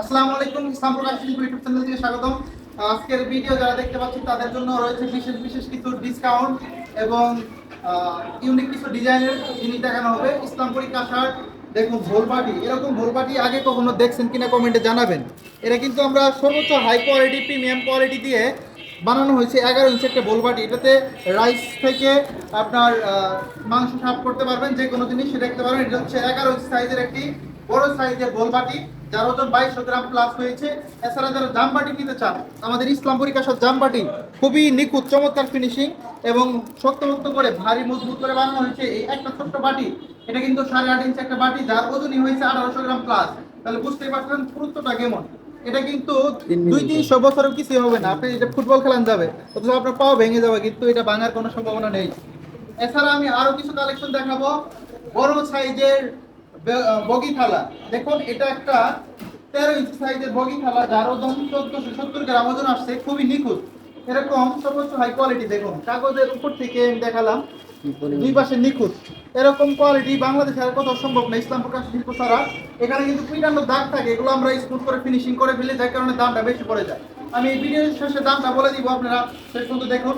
আসসালামু আলাইকুম ইসলাম প্রকাশ YouTube channel থেকে স্বাগতম। আজকের ভিডিও যারা দেখতে পাচ্ছেন, তাদের জন্য রয়েছে বিশেষ বিশেষ কিছু ডিসকাউন্ট এবং ইউনিক কিছু ডিজাইনের জিনিস দেখানো হবে। ইসলামপুরি কাঁসার দেখুন ভোলবাটি এরকম ভোলবাটি আগে কখনো দেখছেন কিনা কমেন্টে জানাবেন। এটা কিন্তু আমরা সর্বোচ্চ হাই কোয়ালিটি প্রিমিয়াম কোয়ালিটি দিয়ে বানানো হয়েছে। এগারো ইঞ্চি একটা বোলবাটি এটাতে রাইস থেকে আপনার মাংস সাফ করতে পারবেন যে কোনো জিনিস দেখতে পারবেন। এটা হচ্ছে এগারো ইঞ্চি সাইজের একটি বড় সাইজের বোলবাটি যার ওজন বাইশশো গ্রাম প্লাস হয়েছে এছাড়া যারা জামবাটি নিতে চান আমাদের ইসলামপুরি কাসার জামবাটি খুবই নিখুঁত চমৎকার ফিনিশিং এবং শক্তমুক্ত করে ভারী মজবুত করে বানানো হয়েছে এই একটা ছোট্ট বাটি। এটা কিন্তু সাড়ে আট ইঞ্চি একটা বাটি যার ওজনই হয়েছে আঠারোশো গ্রাম প্লাস তাহলে বুঝতেই পারছেন পুরুত্বটা কেমন? এটা কিন্তু দুই তিনশো বছরের কিছু হবে না আপনি এটা ফুটবল খেলান যাবে অথচ আপনার পাও ভেঙে যাবে কিন্তু এটা ভাঙার কোনো সম্ভাবনা নেই। এছাড়া আমি আরও কিছু কালেকশন দেখাবো। বড় সাইজের বগি থালা। দেখুন, এটা একটা তেরো ইঞ্চি সাইজের বগি থালা, যার ওজন চোদ্দশো সত্তর গ্রাম ওজন আসছে, খুবই নিখুঁত। এরকম সর্বোচ্চ হাই কোয়ালিটি দেখুন, কাগজের উপর থেকে আমি দেখালাম, দুই পাশে নিখুঁত। এরকম কোয়ালিটি বাংলাদেশে আর কোথাও সম্ভব না, ইসলাম প্রকাশ শিল্প ছাড়া। এখানে কিন্তু পিটানো দাগ থাকে, এগুলো আমরা স্মুথ করে ফিনিশিং করে ফেলে যার কারণে দামটা বেশি পড়ে যায়। আমি এই ভিডিওর শেষে দামটা বলে দিব আপনারা, শেষ পর্যন্ত দেখুন।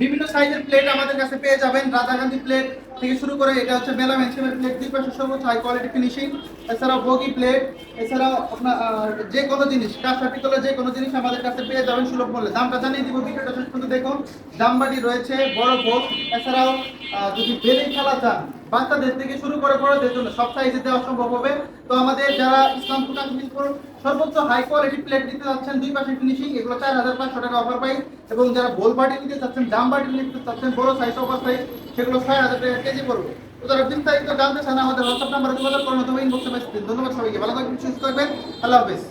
বিভিন্ন সাইজের প্লেট আমাদের কাছে পেয়ে যাবেন। রাজা গান্ধী প্লেট থেকে শুরু করে এটা হচ্ছে বেলা মেসিমের প্লেট দুই পাশে সর্বোচ্চ হাই কোয়ালিটি ফিনিশিং এছাড়াও বগি প্লেট এছাড়াও আপনার যে কোনো জিনিস কাঁচা পিতলের যে কোনো জিনিস আমাদের কাছে পেয়ে যাবেন সুলভ মূল্যে। দামটা জানিয়ে দিব ভিডিওটা শেষ দেখুন। দামবাটি রয়েছে বড় ভোগ, এছাড়াও যদি বেলি খেলা চান বাচ্চাদের থেকে শুরু করে বড়দের জন্য সব সাইজে দেওয়া সম্ভব হবে। তো আমাদের যারা ইসলাম ফুটান সর্বোচ্চ হাই কোয়ালিটি প্লেট দিতে চাচ্ছেন দুই পাশে ফিনিশিং এগুলো চার হাজার পাঁচশো টাকা অফার প্রাইস এবং যারা বোল বাটি নিতে চাচ্ছেন ডাম বাটি নিতে চাচ্ছেন, বড় সাইজ অফার সাইজ সেগুলো ছয় হাজার টাকা কেজি পড়বে। তো যারা বিস্তারিত জানতে চান, আমাদের হোয়াটসঅ্যাপ নাম্বারে যোগাযোগ করুন অথবা ইনবক্সে মেসেজ দিন। ধন্যবাদ সবাইকে। ভালো থাকবেন, সুস্থ থাকবেন। আল্লাহ হাফেজ।